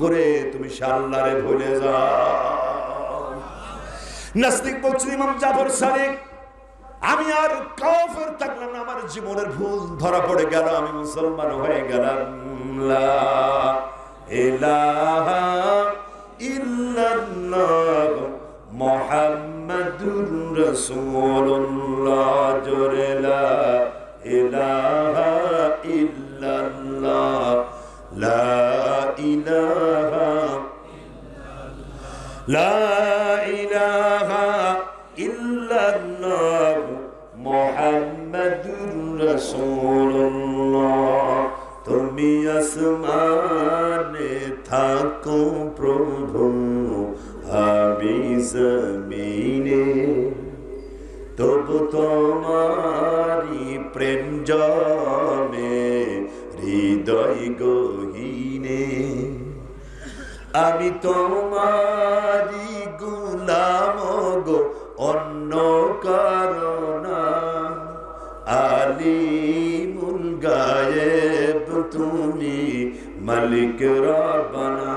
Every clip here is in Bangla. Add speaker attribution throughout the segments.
Speaker 1: করে তুমি সে আল্লাহরে ভুলে যাও। নাস্তিক বলছিল ইমাম জাফর সাদিক, আমি আর কাফের থাকলাম না, আমার জীবনের ভুল ধরা পড়ে গেল, আমি মুসলমান হয়ে গেলাম লা ইল্লাল্লাহ ইলাহা لا إله إلا الله محمد رسول الله তুমি আসমানে থাকো প্রভু আমি জমিনে তবু তোমারি প্রেম জমে হৃদয় গহীনে আমি তোমারি গুলাম গো অন্য কারণা। আলিমুল গায়েব তুমি মালিক রবানা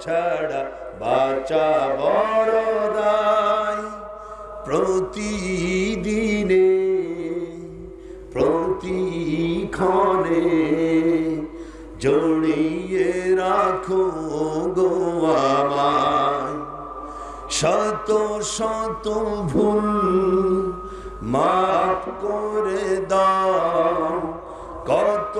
Speaker 1: ছাড়া বাচ্চা বড় দায়। প্রতিদিনে, প্রতিক্ষণে জড়িয়ে রাখো গো আমায়। শত শত ভুল মাফ করে দাও, কত